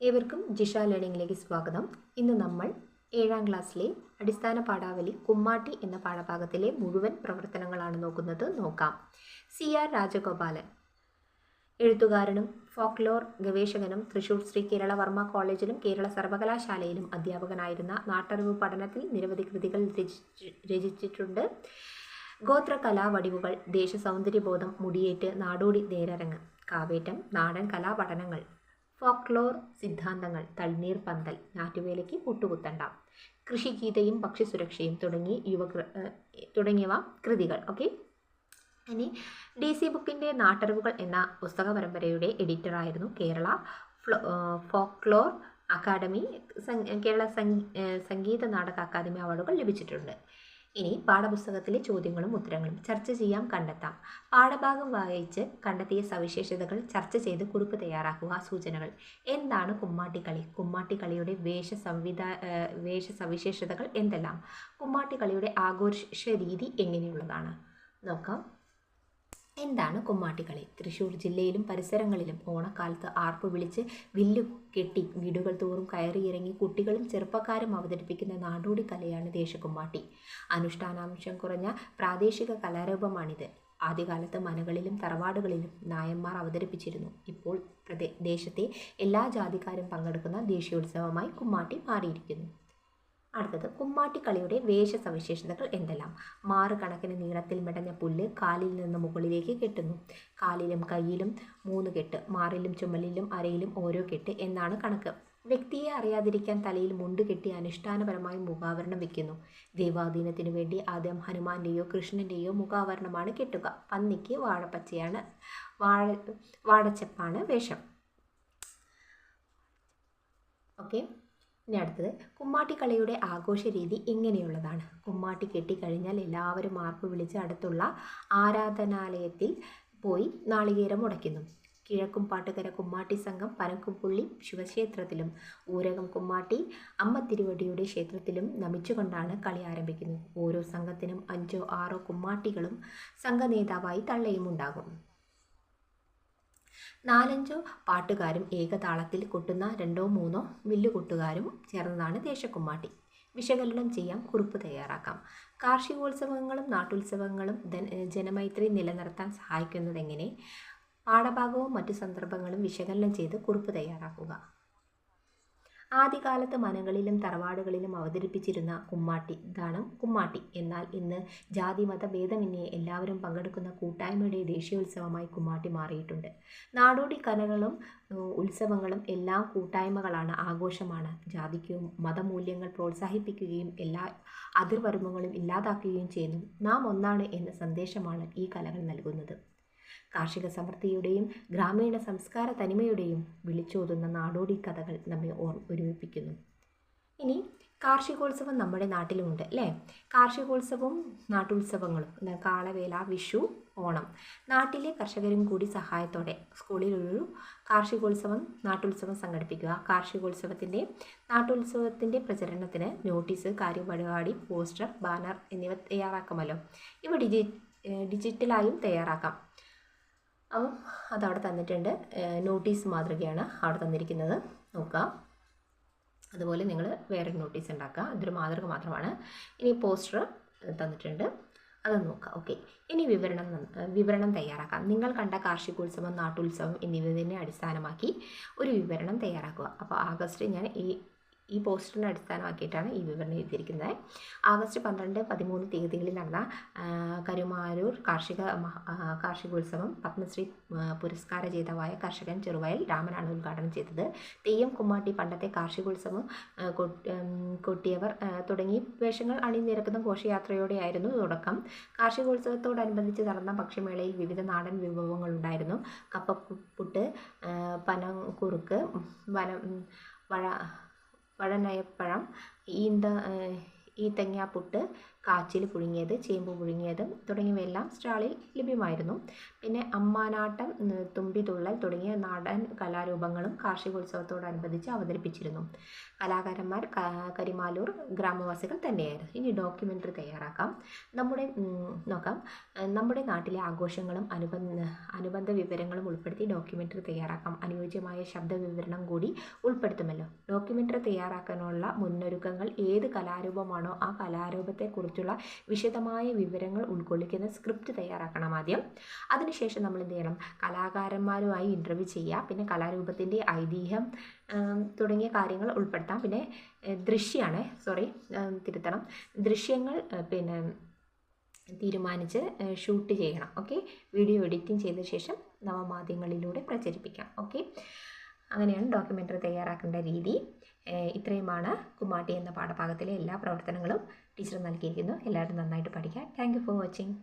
ഏവർക്കും ജിഷ ലേണിംഗിലേക്ക് സ്വാഗതം. ഇന്ന് നമ്മൾ ഏഴാം ക്ലാസ്സിലെ അടിസ്ഥാന പാഠാവലി കുമ്മാട്ടി എന്ന പാഠഭാഗത്തിലെ മുഴുവൻ പ്രവർത്തനങ്ങളാണ് നോക്കുന്നത്. നോക്കാം. സി ആർ രാജഗോപാലൻ എഴുത്തുകാരനും ഫോക്ലോർ ഗവേഷകനും തൃശൂർ ശ്രീ കേരള വർമ്മ കോളേജിലും കേരള സർവകലാശാലയിലും അധ്യാപകനായിരുന്ന നാട്ടറിവ് പഠനത്തിൽ നിരവധി കൃതികൾ രചിച്ച് രചിച്ചിട്ടുണ്ട്. ഗോത്രകലാ വടിവുകൾ ദേശസൗന്ദര്യബോധം മുടിയേറ്റ് നാടോടി നേരരങ്ങ് കാവേറ്റം നാടൻ കലാപഠനങ്ങൾ ഫോക്ലോർ സിദ്ധാന്തങ്ങൾ തൾനീർ പന്തൽ ഞാറ്റുവേലയ്ക്ക് കൂട്ടുകുത്തണ്ട കൃഷിഗീതയും ഭക്ഷ്യസുരക്ഷയും തുടങ്ങി യുവ തുടങ്ങിയവ കൃതികൾ. ഓക്കെ? ഇനി ഡി സി ബുക്കിന്റെ നാട്ടറിവുകൾ എന്ന പുസ്തക പരമ്പരയുടെ എഡിറ്ററായിരുന്നു Kerala folklore academy Kerala Sangeetha Nataka academy അവാർഡുകൾ ലഭിച്ചിട്ടുണ്ട്. ഇനി പാഠപുസ്തകത്തിലെ ചോദ്യങ്ങളും ഉത്തരങ്ങളും ചർച്ച ചെയ്യാം കണ്ടെത്താം. പാഠഭാഗം വായിച്ച് കണ്ടെത്തിയ സവിശേഷതകൾ ചർച്ച ചെയ്ത് കുറിപ്പ് തയ്യാറാക്കുക. സൂചനകൾ. എന്താണ് കുമ്മാട്ടിക്കളി? കുമ്മാട്ടിക്കളിയുടെ വേഷ സംവിധാ വേഷ സവിശേഷതകൾ എന്തെല്ലാം? കുമ്മാട്ടിക്കളിയുടെ ആഘോഷ രീതി എങ്ങനെയുള്ളതാണ്? നോക്കാം. എന്താണ് കുമ്മാട്ടിക്കളി? തൃശ്ശൂർ ജില്ലയിലും പരിസരങ്ങളിലും ഓണക്കാലത്ത് ആർപ്പ് വിളിച്ച് വില്ലു കെട്ടി വീടുകൾ തോറും കയറിയിറങ്ങി കുട്ടികളും ചെറുപ്പക്കാരും അവതരിപ്പിക്കുന്ന നാടോടി കലയാണ് ദേശകുമ്മാട്ടി. അനുഷ്ഠാനാംശം കുറഞ്ഞ പ്രാദേശിക കലാരൂപമാണിത്. ആദ്യകാലത്ത് മനകളിലും തറവാടുകളിലും നായന്മാർ അവതരിപ്പിച്ചിരുന്നു. ഇപ്പോൾ പ്രദേ ദേശത്തെ എല്ലാ ജാതിക്കാരും പങ്കെടുക്കുന്ന ദേശീയോത്സവമായി കുമ്മാട്ടി മാറിയിരിക്കുന്നു. അടുത്തത് കുമ്മാട്ടിക്കളിയുടെ വേഷ സവിശേഷതകൾ എന്തെല്ലാം? മാറുകണക്കിന് നീളത്തിൽ മെടഞ്ഞ പുല്ല് കാലിൽ നിന്ന് മുകളിലേക്ക് കെട്ടുന്നു. കാലിലും കയ്യിലും മൂന്ന് കെട്ട് മാറിലും ചുമലിലും അരയിലും ഓരോ കെട്ട് എന്നാണ് കണക്ക്. വ്യക്തിയെ അറിയാതിരിക്കാൻ തലയിൽ മുണ്ട് കെട്ടി അനുഷ്ഠാനപരമായി മുഖാവരണം വെക്കുന്നു. ദൈവാധീനത്തിനു വേണ്ടി ആദ്യം ഹനുമാന്റെയോ കൃഷ്ണന്റെയോ മുഖാവരണമാണ് കെട്ടുക. പന്നിക്ക് വാഴപ്പച്ചയാണ് വാഴ വാഴച്ചപ്പാണ് വേഷം. ഓക്കെ. ഇനി അടുത്തത് കുമ്മാട്ടിക്കളിയുടെ ആഘോഷ രീതി എങ്ങനെയുള്ളതാണ്? കുമ്മാട്ടി കെട്ടിക്കഴിഞ്ഞാൽ എല്ലാവരും മാർപ്പ് വിളിച്ച് അടുത്തുള്ള ആരാധനാലയത്തിൽ പോയി നാളികേരം ഉടയ്ക്കുന്നു. കിഴക്കും പാട്ടുകര കുമ്മാട്ടി സംഘം പനക്കുംപുള്ളി ശിവക്ഷേത്രത്തിലും ഊരകം കുമ്മാട്ടി അമ്മ തിരുവടിയുടെ ക്ഷേത്രത്തിലും നമിച്ചുകൊണ്ടാണ് കളി ആരംഭിക്കുന്നത്. ഓരോ സംഘത്തിനും അഞ്ചോ ആറോ കുമ്മാട്ടികളും സംഘനേതാവായി തള്ളയും ഉണ്ടാകും നാലഞ്ചോ പാട്ടുകാരും ഏകതാളത്തിൽ കൊട്ടുന്ന രണ്ടോ മൂന്നോ വില്ലുകൊട്ടുകാരും ചേർന്നതാണ് ദേശക്കുമ്മാട്ടി വിശകലനം ചെയ്യാം കുറിപ്പ് തയ്യാറാക്കാം. കാർഷികോത്സവങ്ങളും നാട്ടുത്സവങ്ങളും ജനമൈത്രി നിലനിർത്താൻ സഹായിക്കുന്നതെങ്ങനെ? പാഠഭാഗവും മറ്റു സന്ദർഭങ്ങളും വിശകലനം ചെയ്ത് കുറിപ്പ് തയ്യാറാക്കുക. ആദ്യകാലത്ത് മനകളിലും തറവാടുകളിലും അവതരിപ്പിച്ചിരുന്ന കുമ്മാട്ടി ഇതാണ് കുമ്മാട്ടി. എന്നാൽ ഇന്ന് ജാതി മത ഭേദമന്യേ എല്ലാവരും പങ്കെടുക്കുന്ന കൂട്ടായ്മയുടെ ദേശീയോത്സവമായി കുമ്മാട്ടി മാറിയിട്ടുണ്ട്. നാടോടി കലകളും ഉത്സവങ്ങളും എല്ലാം കൂട്ടായ്മകളാണ് ആഘോഷമാണ്. ജാതിക്കും മതമൂല്യങ്ങൾ പ്രോത്സാഹിപ്പിക്കുകയും എല്ലാ അതിർവർമ്മങ്ങളും ഇല്ലാതാക്കുകയും ചെയ്യുന്നു. നാം ഒന്നാണ് എന്ന സന്ദേശമാണ് ഈ കലകൾ നൽകുന്നത്. കാർഷിക സമൃദ്ധിയുടെയും ഗ്രാമീണ സംസ്കാര തനിമയുടെയും വിളിച്ചോതുന്ന നാടോടി കഥകൾ നമ്മെ ഓർ ഒരുമിപ്പിക്കുന്നു. ഇനി കാർഷികോത്സവം നമ്മുടെ നാട്ടിലുമുണ്ട് അല്ലേ? കാർഷികോത്സവവും നാട്ടുത്സവങ്ങളും കാളവേല വിഷു ഓണം. നാട്ടിലെ കർഷകരും കൂടി സഹായത്തോടെ സ്കൂളിലൊരു കാർഷികോത്സവം നാട്ടുത്സവം സംഘടിപ്പിക്കുക. കാർഷികോത്സവത്തിന്റെ നാട്ടുത്സവത്തിന്റെ പ്രചരണത്തിന് നോട്ടീസ് കാര്യപരിപാടി പോസ്റ്റർ ബാനർ എന്നിവ തയ്യാറാക്കാമല്ലോ. ഇവ ഡിജി ഡിജിറ്റലായും തയ്യാറാക്കാം. അപ്പം അതവിടെ തന്നിട്ടുണ്ട്. നോട്ടീസ് മാതൃകയാണ് അവിടെ തന്നിരിക്കുന്നത്. നോക്കുക അതുപോലെ നിങ്ങൾ വേറൊരു നോട്ടീസ് ഉണ്ടാക്കുക ഇതൊരു മാതൃക മാത്രമാണ്. ഇനി പോസ്റ്റർ തന്നിട്ടുണ്ട്. അത് നോക്കുക ഓക്കെ ഇനി വിവരണം വിവരണം തയ്യാറാക്കാം. നിങ്ങൾ കണ്ട കാർഷികോത്സവം നാട്ടുത്സവം എന്നിവതിനെ അടിസ്ഥാനമാക്കി ഒരു വിവരണം തയ്യാറാക്കുക. അപ്പോൾ ആഗസ്റ്റ് ഞാൻ ഈ ഈ പോസ്റ്ററിനെ അടിസ്ഥാനമാക്കിയിട്ടാണ് ഈ വിവരണം എഴുതിയിരിക്കുന്നത്. ആഗസ്റ്റ് പന്ത്രണ്ട് പതിമൂന്ന് തീയതികളിൽ നടന്ന കരുമാരൂർ കാർഷിക കാർഷികോത്സവം പത്മശ്രീ പുരസ്കാര ജേതാവായ കർഷകൻ ചെറുവയൽ രാമനാണ് ഉദ്ഘാടനം ചെയ്തത്. തെയ്യം കുമ്മാട്ടി പണ്ടത്തെ കാർഷികോത്സവം കൊട്ടിയവർ തുടങ്ങി വേഷങ്ങൾ അണിനിരക്കുന്ന ഘോഷയാത്രയോടെയായിരുന്നു തുടക്കം. കാർഷികോത്സവത്തോടനുബന്ധിച്ച് നടന്ന ഭക്ഷ്യമേളയിൽ വിവിധ നാടൻ വിഭവങ്ങൾ ഉണ്ടായിരുന്നു. കപ്പപ്പുട്ട് പനംകുറുക്ക് വനം വഴ வடநயப்பழம். இந்த ഈത്തങ്ങാപ്പുട്ട് കാച്ചിൽ പുഴുങ്ങിയത് ചേമ്പ് പുഴുങ്ങിയത് തുടങ്ങിയവയെല്ലാം സ്റ്റാളിൽ ലഭ്യമായിരുന്നു. പിന്നെ അമ്മാനാട്ടം തുമ്പിതുള്ളൽ തുടങ്ങിയ നാടൻ കലാരൂപങ്ങളും കാർഷികോത്സവത്തോടനുബന്ധിച്ച് അവതരിപ്പിച്ചിരുന്നു. കലാകാരന്മാർ കരിമാലൂർ ഗ്രാമവാസികൾ തന്നെയായിരുന്നു. ഇനി ഡോക്യുമെന്ററി തയ്യാറാക്കാം. നമ്മുടെ നോക്കാം. നമ്മുടെ നാട്ടിലെ ആഘോഷങ്ങളും അനുബന്ധ അനുബന്ധ വിവരങ്ങളും ഉൾപ്പെടുത്തി ഡോക്യുമെന്ററി തയ്യാറാക്കാം. അനുയോജ്യമായ ശബ്ദ വിവരണം കൂടി ഉൾപ്പെടുത്തുമല്ലോ. ഡോക്യുമെന്ററി തയ്യാറാക്കാനുള്ള മുന്നൊരുക്കങ്ങൾ ഏത് കലാരൂപമാണോ ആ കലാരൂപത്തെക്കുറിച്ചുള്ള വിശദമായ വിവരങ്ങൾ ഉൾക്കൊള്ളിക്കുന്ന സ്ക്രിപ്റ്റ് തയ്യാറാക്കണം ആദ്യം. അതിനുശേഷം നമ്മൾ എന്ത് ചെയ്യണം? കലാകാരന്മാരുമായി ഇന്റർവ്യൂ ചെയ്യുക. പിന്നെ കലാരൂപത്തിന്റെ ഐതിഹ്യം തുടങ്ങിയ കാര്യങ്ങൾ ഉൾപ്പെടുത്താം. പിന്നെ ദൃശ്യമാണ് സോറി തിരുത്തണം. ദൃശ്യങ്ങൾ പിന്നെ തീരുമാനിച്ച് ഷൂട്ട് ചെയ്യണം. ഓക്കെ? വീഡിയോ എഡിറ്റിംഗ് ചെയ്ത ശേഷം നവമാധ്യമങ്ങളിലൂടെ പ്രചരിപ്പിക്കാം. ഓക്കെ? അങ്ങനെയാണ് ഡോക്യുമെന്ററി തയ്യാറാക്കേണ്ട രീതി. ഇത്രയുമാണ് കുമ്മാട്ടി എന്ന പാഠഭാഗത്തിലെ എല്ലാ പ്രവർത്തനങ്ങളും ടീച്ചർ നൽകിയിരിക്കുന്നു. എല്ലാവരും നന്നായിട്ട് പഠിക്കുക താങ്ക് ഫോർ വാച്ചിങ്